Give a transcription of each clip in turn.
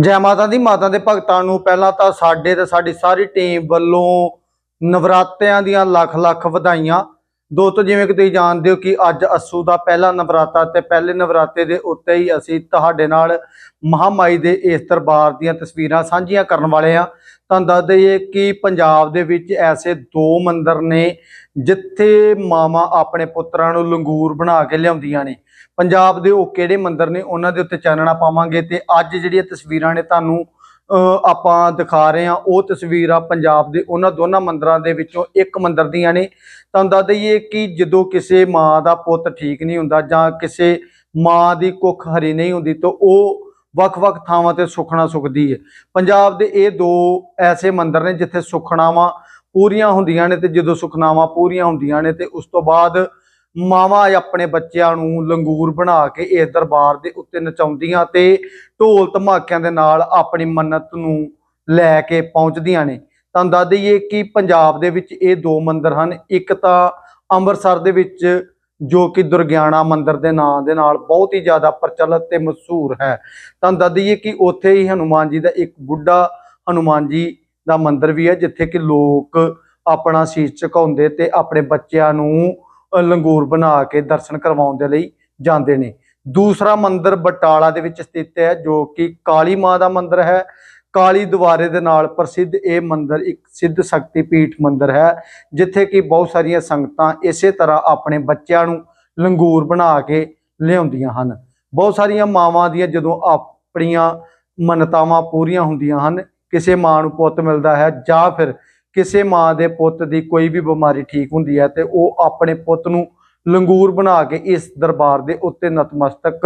ਜੈ ਮਾਤਾ ਦੀ, ਮਾਤਾ ਦੇ ਭਗਤਾਂ ਨੂੰ ਪਹਿਲਾਂ ਤਾਂ ਸਾਡੇ ਤੇ ਸਾਡੀ ਸਾਰੀ ਟੀਮ ਵੱਲੋਂ ਨਵਰਾਤਿਆਂ ਦੀਆਂ ਲੱਖ ਲੱਖ ਵਧਾਈਆਂ। ਦੋਸਤੋ, ਜਿਵੇਂ ਕਿ ਤੁਸੀਂ ਜਾਣਦੇ ਹੋ ਕਿ ਅੱਜ ਅਸੂ ਦਾ ਪਹਿਲਾ ਨਵਰਾਤਾ ਤੇ ਪਹਿਲੇ ਨਵਰਾਤੇ ਦੇ ਉੱਤੇ ਹੀ ਅਸੀਂ ਤੁਹਾਡੇ ਨਾਲ ਮਹਾਮਾਈ ਦੇ ਇਸ ਦਰਬਾਰ ਦੀਆਂ ਤਸਵੀਰਾਂ ਸਾਂਝੀਆਂ ਕਰਨ ਵਾਲੇ ਆ ਤੁਹਾਨੂੰ ਦੱਸ ਦਈਏ ਕਿ ਪੰਜਾਬ ਦੇ ਵਿੱਚ ਐਸੇ ਦੋ ਮੰਦਰ ਨੇ ਜਿੱਥੇ ਮਾਵਾਂ ਆਪਣੇ ਪੁੱਤਰਾਂ ਨੂੰ ਲੰਗੂਰ ਬਣਾ ਕੇ ਲਿਆਉਂਦੀਆਂ ਨੇ। ਪੰਜਾਬ ਦੇ ਉਹ ਕਿਹੜੇ ਮੰਦਰ ਨੇ, ਉਹਨਾਂ ਦੇ ਉੱਤੇ ਚਾਨਣਾ ਪਾਵਾਂਗੇ ਤੇ ਅੱਜ ਜਿਹੜੀਆਂ ਤਸਵੀਰਾਂ ਨੇ ਤੁਹਾਨੂੰ ਆਪਾਂ ਦਿਖਾ ਰਹੇ ਹਾਂ। ਉਹ ਤਸਵੀਰਾਂ ਪੰਜਾਬ ਦੇ ਉਹਨਾਂ ਦੋਨਾਂ ਮੰਦਰਾਂ ਦੇ ਵਿੱਚੋਂ ਇੱਕ ਮੰਦਰ ਦੀਆਂ ਨੇ। ਤੁਹਾਨੂੰ ਦੱਸ ਦਈਏ ਕਿ ਜਦੋਂ ਕਿਸੇ ਮਾਂ ਦਾ ਪੁੱਤ ਠੀਕ ਨਹੀਂ ਹੁੰਦਾ ਜਾਂ ਕਿਸੇ ਮਾਂ ਦੀ ਕੁੱਖ ਹਰੀ ਨਹੀਂ ਹੁੰਦੀ ਤਾਂ ਉਹ ਵੱਖ-ਵੱਖ ਥਾਵਾਂ ਤੇ ਸੁਖਣਾ ਸੁਖਦੀ ਹੈ। ਪੰਜਾਬ ਦੇ ਇਹ ਦੋ ਐਸੇ ਮੰਦਰ ਨੇ ਜਿੱਥੇ ਸੁਖਣਾਵਾਂ ਪੂਰੀਆਂ ਹੁੰਦੀਆਂ ਨੇ ਤੇ ਜਦੋਂ ਸੁਖਨਾਵਾਂ ਪੂਰੀਆਂ ਹੁੰਦੀਆਂ ਨੇ ਤੇ ਉਸ ਤੋਂ ਬਾਅਦ ਮਾਵਾਂ ਆਪਣੇ ਬੱਚਿਆਂ ਨੂੰ ਲੰਗੂਰ ਬਣਾ ਕੇ ਇਸ ਦਰਬਾਰ ਦੇ ਉੱਤੇ ਨਚਾਉਂਦੀਆਂ ਤੇ ਢੋਲ ਧਮਾਕਿਆਂ ਦੇ ਨਾਲ ਆਪਣੀ ਮੰਨਤ ਨੂੰ ਲੈ ਕੇ ਪਹੁੰਚਦੀਆਂ ਨੇ। ਤੁਹਾਨੂੰ ਦੱਸ ਦਈਏ ਕਿ ਪੰਜਾਬ ਦੇ ਵਿੱਚ ਇਹ ਦੋ ਮੰਦਿਰ ਹਨ। ਇੱਕ ਤਾਂ ਅੰਮ੍ਰਿਤਸਰ ਦੇ ਵਿੱਚ, ਜੋ ਕਿ ਦੁਰਗਿਆਣਾ ਮੰਦਿਰ ਦੇ ਨਾਂ ਦੇ ਨਾਲ ਬਹੁਤ ਹੀ ਜ਼ਿਆਦਾ ਪ੍ਰਚਲਿਤ ਤੇ ਮਸ਼ਹੂਰ ਹੈ। ਤੁਹਾਨੂੰ ਦੱਸ ਦਈਏ ਕਿ ਉੱਥੇ ਹੀ ਹਨੂਮਾਨ ਜੀ ਦਾ ਇੱਕ ਬੁੱਢਾ ਹਨੂਮਾਨ ਜੀ ਦਾ ਮੰਦਿਰ ਵੀ ਹੈ, ਜਿੱਥੇ ਕਿ ਲੋਕ ਆਪਣਾ ਸੀਸ ਝੁਕਾਉਂਦੇ ਤੇ ਆਪਣੇ ਬੱਚਿਆਂ ਨੂੰ ਲੰਗੂਰ ਬਣਾ ਕੇ ਦਰਸ਼ਨ ਕਰਵਾਉਣ ਦੇ ਲਈ ਜਾਂਦੇ ਨੇ। ਦੂਸਰਾ ਮੰਦਿਰ ਬਟਾਲਾ ਦੇ ਵਿੱਚ ਸਥਿਤ ਹੈ, ਜੋ ਕਿ ਕਾਲੀ ਮਾਂ ਦਾ ਮੰਦਿਰ ਹੈ। ਕਾਲੀ ਦੁਆਰੇ ਦੇ ਨਾਲ ਪ੍ਰਸਿੱਧ ਇਹ ਮੰਦਿਰ ਇੱਕ ਸਿੱਧ ਸ਼ਕਤੀ ਪੀਠ ਮੰਦਿਰ ਹੈ, ਜਿੱਥੇ ਕਿ ਬਹੁਤ ਸਾਰੀਆਂ ਸੰਗਤਾਂ ਇਸੇ ਤਰ੍ਹਾਂ ਆਪਣੇ ਬੱਚਿਆਂ ਨੂੰ ਲੰਗੂਰ ਬਣਾ ਕੇ ਲਿਆਉਂਦੀਆਂ ਹਨ। ਬਹੁਤ ਸਾਰੀਆਂ ਮਾਵਾਂ ਦੀਆਂ ਜਦੋਂ ਆਪਣੀਆਂ ਮੰਨਤਾਵਾਂ ਪੂਰੀਆਂ ਹੁੰਦੀਆਂ ਹਨ, ਕਿਸੇ ਮਾਂ ਨੂੰ ਪੁੱਤ ਮਿਲਦਾ ਹੈ ਜਾਂ ਫਿਰ ਕਿਸੇ ਮਾਂ ਦੇ ਪੁੱਤ ਦੀ ਕੋਈ ਵੀ ਬਿਮਾਰੀ ਠੀਕ ਹੁੰਦੀ ਹੈ ਤੇ ਉਹ ਆਪਣੇ ਪੁੱਤ ਨੂੰ ਲੰਗੂਰ ਬਣਾ ਕੇ ਇਸ ਦਰਬਾਰ ਦੇ ਉੱਤੇ ਨਤਮਸਤਕ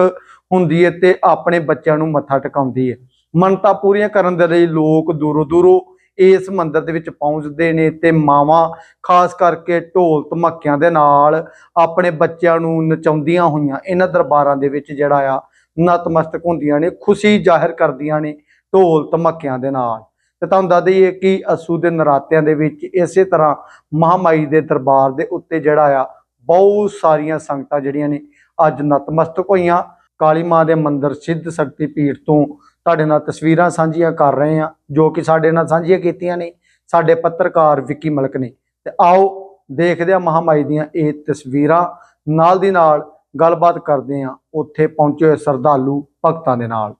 ਹੁੰਦੀ ਹੈ ਤੇ ਆਪਣੇ ਬੱਚਿਆਂ ਨੂੰ ਮੱਥਾ ਟਿਕਾਉਂਦੀ ਹੈ। ਮੰਨਤਾਂ ਪੂਰੀਆਂ ਕਰਨ ਦੇ ਲਈ ਲੋਕ ਦੂਰੋਂ ਦੂਰੋਂ ਇਸ ਮੰਦਿਰ ਦੇ ਵਿੱਚ ਪਹੁੰਚਦੇ ਨੇ ਤੇ ਮਾਵਾਂ ਖਾਸ ਕਰਕੇ ਢੋਲ ਧਮੱਕਿਆਂ ਦੇ ਨਾਲ ਆਪਣੇ ਬੱਚਿਆਂ ਨੂੰ ਨਚਾਉਂਦੀਆਂ ਹੋਈਆਂ ਇਹਨਾਂ ਦਰਬਾਰਾਂ ਦੇ ਵਿੱਚ ਜਿਹੜਾ ਆ ਨਤਮਸਤਕ ਹੁੰਦੀਆਂ ਨੇ, ਖੁਸ਼ੀ ਜ਼ਾਹਿਰ ਕਰਦੀਆਂ ਨੇ ਢੋਲ ਧਮੱਕਿਆਂ ਦੇ ਨਾਲ। ਤੇ ਤੁਹਾਨੂੰ ਦੱਸ ਦਈਏ ਕਿ ਅਸੂ ਦੇ ਨਰਾਤਿਆਂ ਦੇ ਵਿੱਚ ਇਸੇ ਤਰ੍ਹਾਂ ਮਹਾਮਾਈ ਦੇ ਦਰਬਾਰ ਦੇ ਉੱਤੇ ਜਿਹੜਾ ਆ, ਬਹੁਤ ਸਾਰੀਆਂ ਸੰਗਤਾਂ ਜਿਹੜੀਆਂ ਨੇ ਅੱਜ ਨਤਮਸਤਕ ਹੋਈਆਂ। ਕਾਲੀ ਮਾਂ ਦੇ ਮੰਦਿਰ ਸਿੱਧ ਸ਼ਕਤੀ ਪੀਠ ਤੋਂ ਤੁਹਾਡੇ ਨਾਲ ਤਸਵੀਰਾਂ ਸਾਂਝੀਆਂ ਕਰ ਰਹੇ ਹਾਂ, ਜੋ ਕਿ ਸਾਡੇ ਨਾਲ ਸਾਂਝੀਆਂ ਕੀਤੀਆਂ ਨੇ। ਸਾਡੇ ਪੱਤਰਕਾਰ ਵਿੱਕੀ ਮਲਕ ਨੇ। ਤੇ ਆਓ ਦੇਖਦੇ ਹਾਂ ਮਹਾਮਾਈ ਦੀਆਂ ਇਹ ਤਸਵੀਰਾਂ। ਨਾਲ ਦੀ ਨਾਲ ਗੱਲਬਾਤ ਕਰਦੇ ਹਾਂ ਉੱਥੇ ਪਹੁੰਚੇ ਹੋਏ ਸਰਧਾਲੂ ਭਗਤਾਂ ਦੇ ਨਾਲ।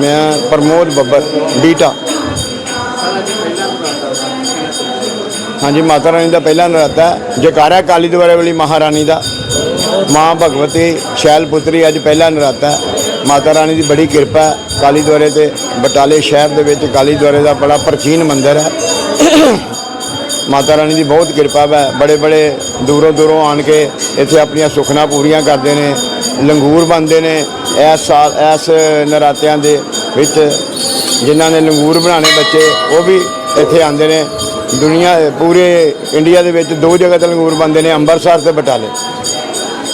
ਮੈਂ ਪ੍ਰਮੋਦ ਬੱਬਰ, ਬੀਟਾ। ਹਾਂਜੀ, ਮਾਤਾ ਰਾਣੀ ਦਾ ਪਹਿਲਾ ਨਰਾਤਾ ਹੈ। ਜੈਕਾਰਾ ਕਾਲੀ ਦੁਆਰੇ ਵਾਲੀ ਮਹਾਰਾਣੀ ਦਾ। ਮਾਂ ਭਗਵਤੀ ਸ਼ੈਲ ਪੁੱਤਰੀ ਅੱਜ ਪਹਿਲਾ ਨਰਾਤਾ ਮਾਤਾ ਰਾਣੀ ਦੀ ਬੜੀ ਕਿਰਪਾ ਹੈ। ਕਾਲੀ ਦੁਆਰੇ ਤੇ ਬਟਾਲੇ ਸ਼ਹਿਰ ਦੇ ਵਿੱਚ ਕਾਲੀ ਦੁਆਰੇ ਦਾ ਬੜਾ ਪ੍ਰਾਚੀਨ ਮੰਦਿਰ ਹੈ। ਮਾਤਾ ਰਾਣੀ ਦੀ ਬਹੁਤ ਕਿਰਪਾ ਹੈ। ਬੜੇ ਬੜੇ ਦੂਰੋਂ ਦੂਰੋਂ ਆਣ ਕੇ ਇੱਥੇ ਆਪਣੀਆਂ ਸੁਖਨਾ ਪੂਰੀਆਂ ਕਰਦੇ ਨੇ। ਲੰਗੂਰ ਬੰਦੇ ਨੇ ਇਸ ਸਾਲ, ਇਸ ਨਰਾਤਿਆਂ ਦੇ ਵਿੱਚ ਜਿਨ੍ਹਾਂ ਨੇ ਲੰਗੂਰ ਬਣਾਣੇ ਬੱਚੇ, ਉਹ ਵੀ ਇੱਥੇ ਆਉਂਦੇ ਨੇ। ਦੁਨੀਆ, ਪੂਰੇ ਇੰਡੀਆ ਦੇ ਵਿੱਚ ਦੋ ਜਗ੍ਹਾ ਤੇ ਲੰਗੂਰ ਬੰਦੇ ਨੇ ਅੰਮ੍ਰਿਤਸਰ ਤੇ ਬਟਾਲੇ।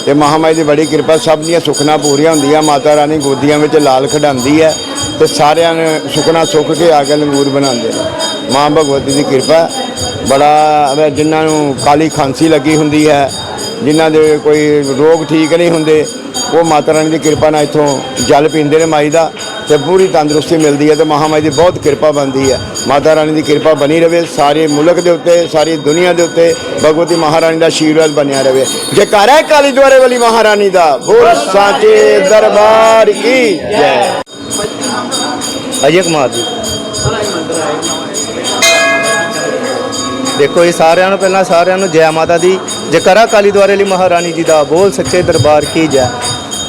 ਤੇ ਮਹਾਮਾਈ ਦੀ ਬੜੀ ਕਿਰਪਾ, ਸਭ ਦੀਆਂ ਸੁਖਨਾ ਪੂਰੀਆਂ ਹੁੰਦੀਆਂ, ਮਾਤਾ ਰਾਣੀ ਗੋਦੀਆਂ ਵਿੱਚ ਲਾਲ ਖਡਾਉਂਦੀ ਹੈ ਤੇ ਸਾਰਿਆਂ ਨੇ ਸੁਖਨਾ ਸੁੱਖ ਕੇ ਆ ਕੇ ਲੰਗੂਰ ਬਣਾਉਂਦੇ ਨੇ। ਮਾਂ ਭਗਵਤੀ ਦੀ ਕਿਰਪਾ, ਬੜਾ ਜਿਨ੍ਹਾਂ ਨੂੰ ਕਾਲੀ ਖਾਂਸੀ ਲੱਗੀ ਹੁੰਦੀ ਹੈ, ਜਿਨ੍ਹਾਂ ਦੇ ਕੋਈ ਰੋਗ ਠੀਕ ਨਹੀਂ ਹੁੰਦੇ ਉਹ ਮਾਤਾ ਰਾਣੀ ਦੀ ਕਿਰਪਾ ਨਾਲ ਇੱਥੋਂ ਜਲ ਪੀਂਦੇ ਨੇ ਮਾਈ ਦਾ ਤੇ ਪੂਰੀ ਤੰਦਰੁਸਤੀ ਮਿਲਦੀ ਹੈ ਤੇ ਮਹਾਮਾਈ ਦੀ ਬਹੁਤ ਕਿਰਪਾ ਬਣਦੀ ਹੈ। ਮਾਤਾ ਰਾਣੀ ਦੀ ਕਿਰਪਾ ਬਣੀ ਰਵੇ, ਸਾਰੇ ਮੁਲਕ ਦੇ ਉੱਤੇ, ਸਾਰੀ ਦੁਨੀਆ ਦੇ ਉੱਤੇ ਭਗਵਤੀ ਮਹਾਰਾਣੀ ਦਾ ਆਸ਼ੀਰਵਾਦ ਬਣਿਆ ਰਵੇ। ਜੈਕਾਰਾ ਕਾਲੀ ਦੁਆਰੇ ਵਾਲੀ ਮਹਾਰਾਣੀ ਦਾ। ਬੋਲ ਸਾਚੇ ਦਰਬਾਰ ਕੀ ਜੈ। ਅਜੇ ਕੁਮਾਰ ਜੀ। ਦੇਖੋ ਇਹ ਸਾਰਿਆਂ ਨੂੰ ਪਹਿਲਾਂ ਸਾਰਿਆਂ ਨੂੰ ਜੈ ਮਾਤਾ ਦੀ। ਜੈਕਾਰਾ ਕਾਲੀ ਦੁਆਰੇ ਲਈ ਮਹਾਰਾਣੀ ਜੀ ਦਾ ਬੋਲ ਸੱਚੇ ਦਰਬਾਰ ਕੀ ਜੈ।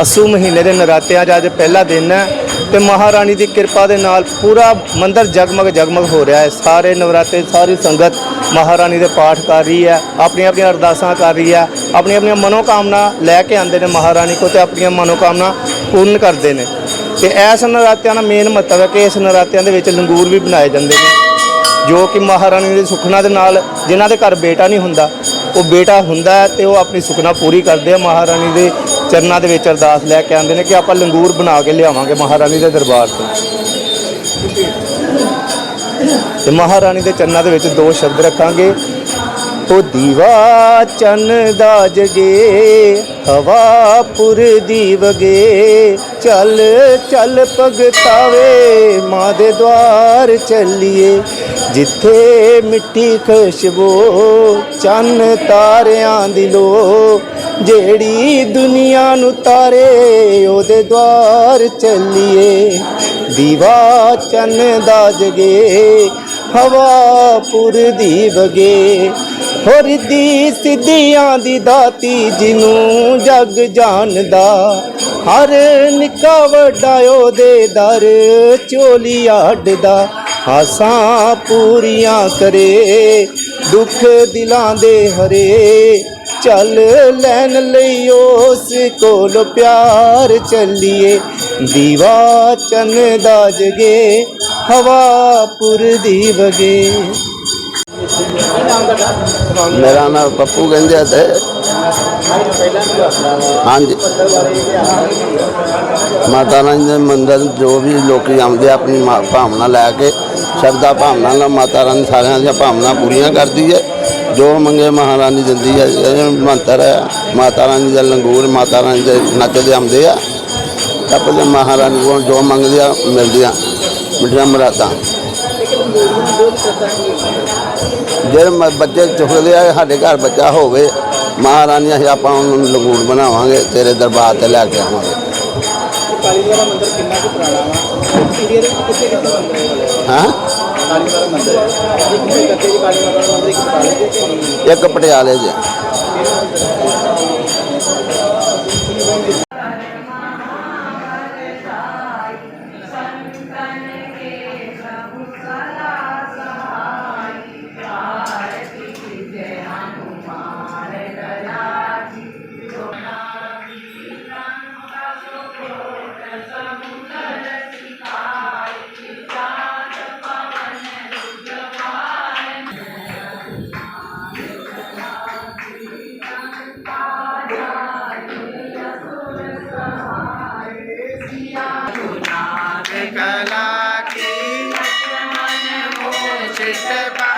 ਅਸੂ ਮਹੀਨੇ ਦੇ ਨਰਾਤਿਆਂ 'ਚ ਅੱਜ ਪਹਿਲਾ ਦਿਨ ਹੈ ਤੇ ਮਹਾਰਾਣੀ ਦੀ ਕਿਰਪਾ ਦੇ ਨਾਲ ਪੂਰਾ ਮੰਦਰ ਜਗਮਗ ਜਗਮਗ ਹੋ ਰਿਹਾ ਹੈ। ਸਾਰੇ ਨਵਰਾਤੇ, ਸਾਰੀ ਸੰਗਤ ਮਹਾਰਾਣੀ ਦੇ ਪਾਠ ਕਰ ਰਹੀ ਹੈ, ਆਪਣੀਆਂ ਆਪਣੀਆਂ ਅਰਦਾਸਾਂ ਕਰ ਰਹੀ ਹੈ ਆਪਣੀਆਂ ਆਪਣੀਆਂ ਮਨੋਕਾਮਨਾ ਲੈ ਕੇ ਆਉਂਦੇ ਨੇ ਮਹਾਰਾਣੀ ਕੋ ਤੇ ਆਪਣੀਆਂ ਮਨੋਕਾਮਨਾ ਪੂਰਨ ਕਰਦੇ ਨੇ। ਤੇ ਇਸ ਨਰਾਤਿਆਂ ਦਾ ਮੇਨ ਮਹੱਤਵ ਹੈ ਕਿ ਇਸ ਨਰਾਤਿਆਂ ਦੇ ਵਿੱਚ ਲੰਗੂਰ ਵੀ ਬਣਾਏ ਜਾਂਦੇ ਨੇ, ਜੋ ਕਿ ਮਹਾਰਾਣੀ ਦੇ ਸੁਖਨਾ ਦੇ ਨਾਲ ਜਿਨ੍ਹਾਂ ਦੇ ਘਰ ਬੇਟਾ ਨਹੀਂ ਹੁੰਦਾ, ਉਹ ਬੇਟਾ ਹੁੰਦਾ ਹੈ ਤੇ ਉਹ ਆਪਣੀ ਸੁਖਨਾ ਪੂਰੀ ਕਰਦੇ ਆ। ਮਹਾਰਾਣੀ ਦੇ ਚਰਨਾਂ ਦੇ ਵਿੱਚ ਅਰਦਾਸ ਲੈ ਕੇ ਆਉਂਦੇ ਨੇ ਕਿ ਆਪਾਂ ਲੰਗੂਰ ਬਣਾ ਕੇ ਲਿਆਵਾਂਗੇ ਮਹਾਰਾਣੀ ਦੇ ਦਰਬਾਰ ਤੋਂ। ਤੇ ਮਹਾਰਾਣੀ ਦੇ ਚਰਨਾਂ ਦੇ ਵਿੱਚ ਦੋ ਸ਼ਬਦ ਰੱਖਾਂਗੇ। ਉਹ ਦੀਵਾ ਚੰਨ ਦਾ ਜਗੇ, ਹਵਾ ਪੁਰ ਦੀ ਵਗੇ ਚੱਲ ਚੱਲ ਭਗਤਾਵੇ ਮਾਂ ਦੇ ਦਵਾਰ ਚੱਲੀਏ, ਜਿੱਥੇ ਮਿੱਟੀ ਖੁਸ਼ਬੋ, ਚੰਨ ਤਾਰਿਆਂ ਦੀ ਲੋ ਜਿਹੜੀ ਦੁਨੀਆ ਨੂੰ ਤਾਰੇ, ਉਹਦੇ ਦਵਾਰ ਚੱਲੀਏ। ਦੀਵਾ ਚੰਨ ਦਾ ਜਗੇ, ਹਵਾ ਪੁਰ ਦੀ ਵਗੇ। ਹੋਰ ਦੀ ਸਿੱਧੀਆਂ ਦੀ ਦਾਤੀ ਜਿਹਨੂੰ ਜਗ ਜਾਣਦਾ, ਹਰ ਨਿੱਕਾ ਵੱਡਾ ਉਹਦੇ ਦਰ ਚੋਲੀ ਆੜਦਾ। ਆਸਾਂ ਪੂਰੀਆਂ ਕਰੇ, ਦੁੱਖ ਦਿਲਾਂ ਦੇ ਹਰੇ। ਚੱਲ ਲੈਣ ਲਈ ਉਸ ਕੋਲ ਪਿਆਰ ਚੱਲੀਏ। ਦੀਵਾ ਚੰਨ ਦਾ ਜਗੇ, ਹਵਾ ਪੁਰ ਦੀ ਵਗੇ। ਮੇਰਾ ਨਾਮ ਪੱਪੂ ਕਹਿੰਦੇ ਤੇ। ਹਾਂਜੀ। ਮਾਤਾ ਰਾਣੀ ਦੇ ਮੰਦਰ ਜੋ ਵੀ ਲੋਕੀ ਆਉਂਦੇ ਆ, ਆਪਣੀ ਭਾਵਨਾ ਲੈ ਕੇ, ਸ਼ਰਧਾ ਭਾਵਨਾ ਨਾਲ ਮਾਤਾ ਰਾਣੀ ਸਾਰਿਆਂ ਦੀਆਂ ਭਾਵਨਾ ਪੂਰੀਆਂ ਕਰਦੀ ਹੈ। ਜੋ ਮੰਗੇ ਮਹਾਰਾਣੀ ਦਿੰਦੀ ਹੈ ਇਹ ਮੰਤਰ ਹੈ ਮਾਤਾ ਰਾਣੀ ਦਾ ਲੰਗੂਰ ਮਾਤਾ ਰਾਣੀ ਦੇ ਨੱਚਦੇ ਆਉਂਦੇ ਆ। ਆਪਣੇ ਮਹਾਰਾਣੀ ਕੋਲ ਜੋ ਮੰਗਦੇ ਆ ਮਿਲਦੀਆਂ। ਮਿੱਠੀਆਂ ਮੁਰਾਦਾਂ ਮ- ਬੱਚੇ ਚੁੱਕਦੇ ਆ ਸਾਡੇ ਘਰ ਬੱਚਾ ਹੋਵੇ ਮਹਾਰਾਣੀ ਅਸੀਂ ਆਪਾਂ ਉਹਨੂੰ ਲੰਗੂਰ ਬਣਾਵਾਂਗੇ ਤੇਰੇ ਦਰਬਾਰ ਤੇ ਲੈ ਕੇ ਆਵਾਂਗੇ। ਕਾਲੀ ਵਾਲਾ ਮੰਦਿਰ ਕਿੰਨਾ ਕੁ ਪੁਰਾਣਾ ਵਾ? ਏਰੀਆ ਦੇ ਕਿੱਥੇ ਕਿੱਥੇ ਮੰਦਿਰ ਹੈ? ਹਾਂ? ਕਾਲੀ ਵਾਲਾ ਮੰਦਿਰ ਹੈ ਇਹ ਕਿੱਥੇ ਕਾਲੀ ਵਾਲਾ ਮੰਦਿਰ ਇੱਕ ਬਟਾਲੇ ਦੇ ਇੱਕ ਪਟਿਆਲੇ 'ਚ। Mr. Bob.